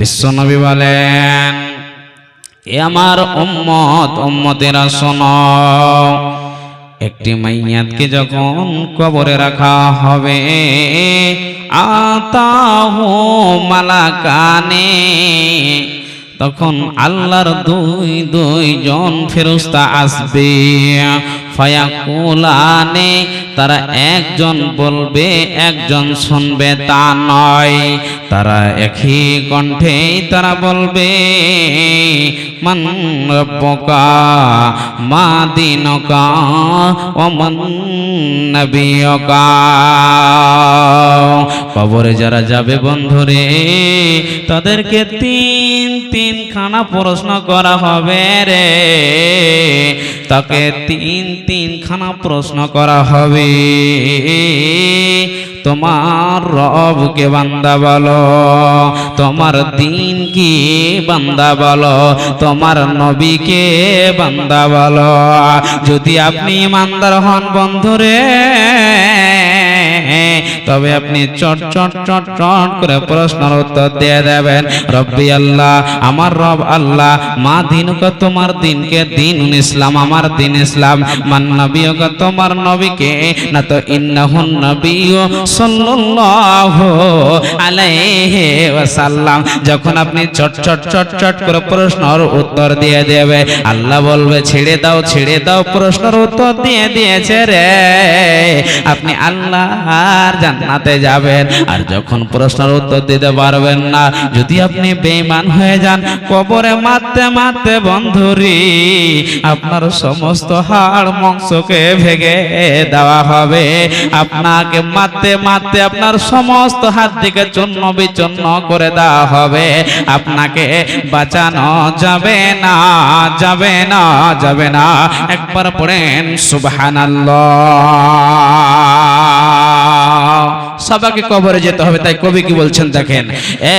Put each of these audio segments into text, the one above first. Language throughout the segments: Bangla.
বিশ্বনবী বলেন, এ আমার উম্মত, উম্মতেরা শোনো। একটি মাইয়াতকে যখন কবরে রাখা হবে, আতাহু মালাকানে, তখন আল্লাহর দুই, দুইজন ফেরস্তা আসবে। ফায়াকুলানে, তারা একজন বলবে, একজন শুনবে তা নয়। তারা একই কণ্ঠে তারা বলবে, মান রব্বকা মা দিনকা ও মান নবিয়কা। কবরে যারা যাবে বন্ধুরে, তাদেরকে তিন তিন খানা প্রশ্ন করা হবে রে। তাকে তিন তিন খানা প্রশ্ন করা হবে। তোমার রবকে বান্দা বলো, তোমার দিন কি বান্দা বলো, তোমার নবীকে বান্দা বলো। যদি আপনি ইমানদার হন বন্ধুরে তবে আপনি চট চট চট চট করে প্রশ্নের উত্তর দিয়ে দেবেন, রব্বি আল্লাহ, আমার রব আল্লাহ, মা দিনকে তোমার দিনকে দিন ইসলাম আমার দিন ইসলাম, মান নবীকে তোমার নবীকে, না তো ইন্নাহুন নবীও সাল্লাল্লাহু আলাইহি ওয়াসাল্লাম। যখন আপনি চট চট চট চট করে প্রশ্নের উত্তর দিয়ে দেবে, আল্লাহ বলবে, ছেড়ে দাও ছেড়ে দাও প্রশ্নের উত্তর দিয়ে দিয়েছে রে। আপনি আল্লাহর জান্নাতে যাবেন। আর যখন প্রশ্নের উত্তর দিতে পারবেন না, যদি আপনি বেঈমান হয়ে যান, কবরে মারতে মারতে বন্ধুরি, আপনার সমস্ত হাড় মাংসকে ভেঙে দেওয়া হবে। আপনাকে মারতে মারতে আপনার সমস্ত হাত দিকে চূর্ণ বিচূর্ণ করে দেওয়া হবে। আপনাকে বাঁচানো যাবে না যাবে না যাবে না। একবার পড়েন, সুবহানাল্লাহ। সবাইকে কবরে যেতে হবে, তাই কবি কি বলছেন দেখেন?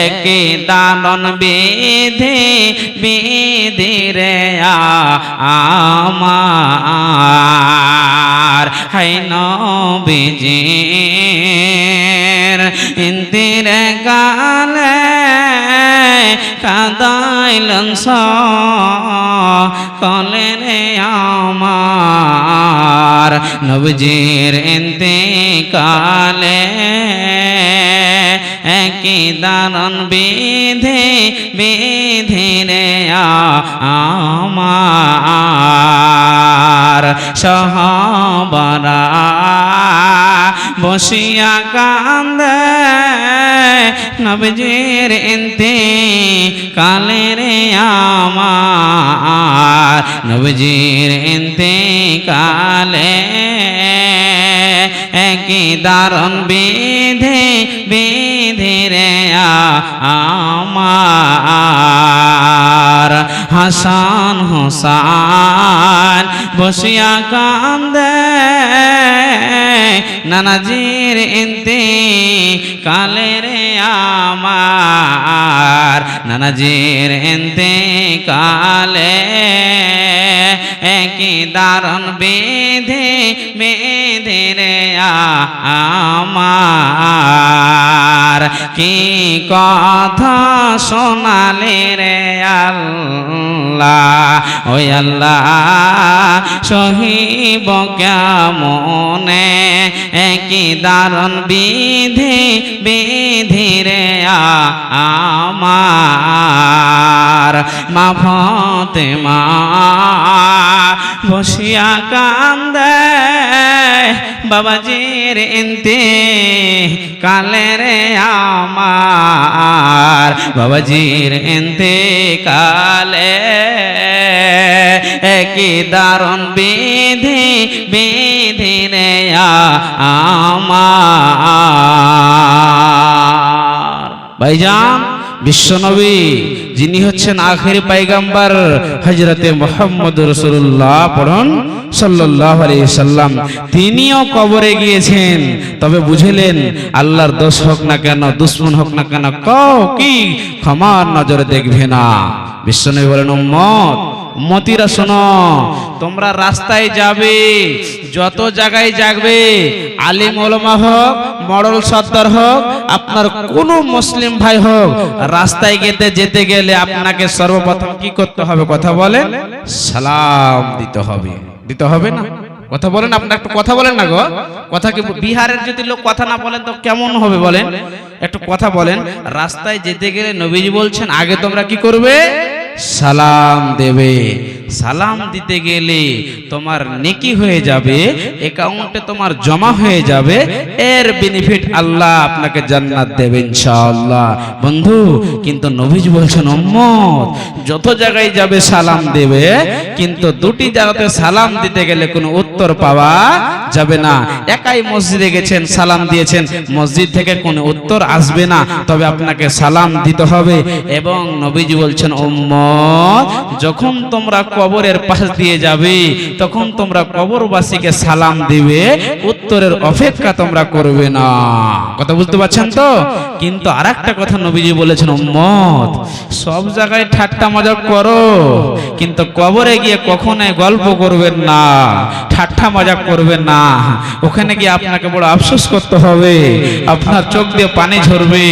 একে দানন বিধি বিধি রে আমার। হাই নবীজির, ইন্দিরে কাদাইলন কলে রে আমার নবজির এতে কালে একই দারণ বিধে বিধি রে আমার। সহবরা বসিয়া কান্দে নবজির এতে কালে রে আমার। নবজির এতে কালে একই দারণ বিধে হাসান হোসান বসিয়া কান্দে। নানাজির ইন্তে কালে রে আমার নানাজির ইন্তে কালে একই দারণ বেঁধে বেঁধে রে আমার। কি কথা শোনালে রে আল্লাহ? ওই আল্লাহ সহিব কেমনে? একই দারণ বিধি বিধি রে আমার। মা ফতে মা বসিয়া কান্দে। বাবাজির ইন্তে কালে রে আমার। বাবাজির ইন্তে কালে একই দারণ বিধি বিধি রে আমার। ভাইজান বিশ্বনবী যিনি হচ্ছেন আখের পাইগাম্বার হজরতে মোহাম্মদ রসুল্লাহ পড়ন সাল্লাহ সাল্লাম। তিনিও কবরে গিয়েছেন, তবে বুঝলেন আল্লাহর দোষ হোক না কেন, দুশ্মন হোক না কেন কও কি ক্ষমার নজরে দেখবে না। বিশ্বনবী বলেন, উম্মত মতিরা শোনো, তোমরা রাস্তায় যাবে, যত জায়গায় যাবে, আলিম ওলমা হোক, মডল সর্দার হোক, আপনার কোন মুসলিম ভাই হোক, রাস্তায় গেতে যেতে গেলে আপনাকে সর্বপ্রথম কি করতে হবে? কথা বলেন, সালাম দিতে হবে। দিতে হবে না? কথা বলেন আপনার একটু কথা বলেন না গো। কথা কি, বিহারের যদি লোক কথা না বলেন তো কেমন হবে বলেন? একটু কথা বলেন, রাস্তায় যেতে গেলে নবীজি বলছেন, আগে তোমরা কি করবে? সালাম দেবে সালাম দিতে গেলে তোমার নেকি হয়ে যাবে অ্যাকাউন্টে তোমার জমা হয়ে যাবে, এর বেনিফিট আল্লাহ আপনাকে জান্নাত দেবে ইনশাআল্লাহ। বন্ধু, কিন্তু নবীজি বলছেন, উম্মত, যত জায়গায় যাবে সালাম দেবে, কিন্তু দুটি জায়গাতে সালাম দিতে গেলে কোনো উত্তর পাওয়া যাবে না। একাই মসজিদে গেছেন, সালাম দিয়েছেন, মসজিদ থেকে কোনো উত্তর আসবে না, তবে আপনাকে সালাম দিতে হবে। এবং নবীজি বলছেন, উম্মত, যখন তোমরা কবরের পাশ দিয়ে যাবে, তখন তোমরা কবরবাসীকে সালাম দিবে, উত্তরের অপেক্ষা তোমরা করবে না। কথা বুঝতে পারছেন তো? কিন্তু আরেকটা কথা নবীজি বলেছেন, উম্মত, সব জায়গায় ঠাট্টা মজা করো, কিন্তু কবরে গিয়ে কখনোই গল্প করবেন না, ঠাট্টা মজা করবেন না। ওখানে গিয়ে আপনাকে বড় আফসোস করতে হবে, আপনার চোখ দিয়ে পানি ঝরবে,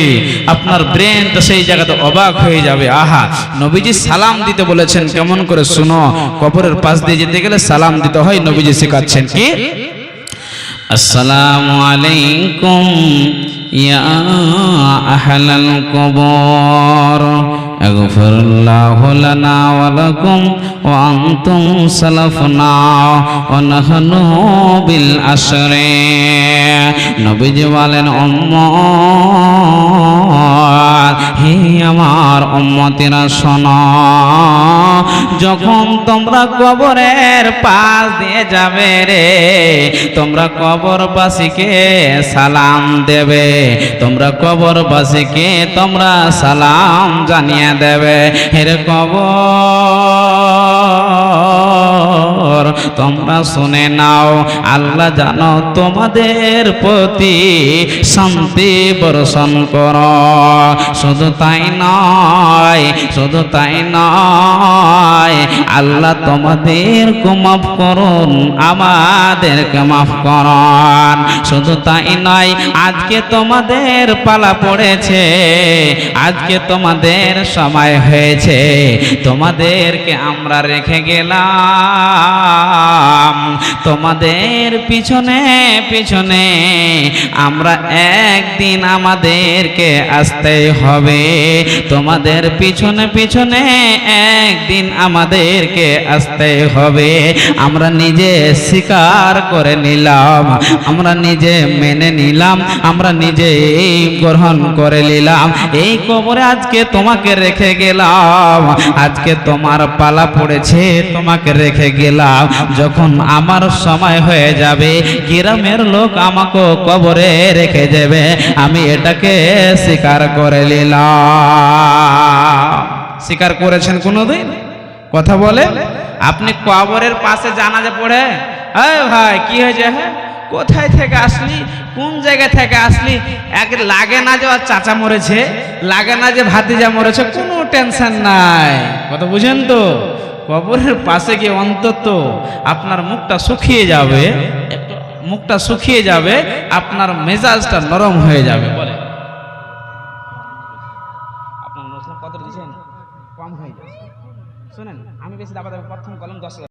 আপনার ব্রেন তো সেই জায়গাতে অবাক হয়ে যাবে। আহা, নবীজি সালাম দিতে বলেছেন, কেমন করে শুনো? কবরের পাশ দিয়ে যেতে গেলে সালাম দিতে হয় নবীজি শেখাচ্ছেন কি আসসালামু আলাইকুম ইয়া আহলাল কবর اغفر الله لنا ولكم وأنتم سلفنا ونحن بالأسر নবীজি বলেন উম্মত হে আমার উম্মতেরা শোনো। যখন তোমরা কবরের পাশ দিয়ে যাবে রে, তোমরা কবরবাসীকে সালাম দেবে। তোমরা কবরবাসীকে তোমরা সালাম জানিয়ে দেবে। হেরে কবর। তোমরা শুনে নাও, আল্লাহ জানো তোমাদের প্রতি শান্তি বর্ষণ কর। শুধু তাই নয়, শুধু তাই নয়, আল্লাহ তোমাদেরকে মাফ করুন, আমাদেরকে মাফ করুন। শুধু তাই নয়, আজকে তোমাদের পালা পড়েছে, আজকে তোমাদের সময় হয়েছে, তোমাদেরকে আমরা রেখে গেলাম। তোমাদের পিছনে পিছনে আমরা একদিন আমাদেরকে আসতে হবে। তোমাদের পিছনে পিছনে একদিন আমাদেরকে আসতে হবে। আমরা নিজে স্বীকার করে নিলাম, আমরা নিজে মেনে নিলাম, আমরা নিজে গ্রহণ করে নিলাম। এই কবরে আজকে তোমাকে রেখে গেলাম, আজকে তোমার পালা পড়েছে, তোমাকে রেখে গেলাম। যখন আমার সময় হয়ে যাবে গ্রামের লোক আমাকে কবরে রেখে দেবে। আমি এটাকে স্বীকার করে নিলাম। স্বীকার করেছেন কোনোদিন? কথা বলে? আপনি কবরের পাশে জানাজা পড়ে? এই ভাই, কি হয়েছে? হ্যাঁ? কোথায় থেকে আসলি? কোন জায়গা থেকে আসলি? এক লাগে না যে ওর চাচা মরেছে, লাগে না যে ভাতিজা মরেছে, কোনো টেনশন নাই। কথা বুঝেন তো? কবরের পাশে গিয়ে অন্তত আপনার মুখটা শুকিয়ে যাবে মুখটা শুকিয়ে যাবে, আপনার মেজাজটা নরম হয়ে যাবে।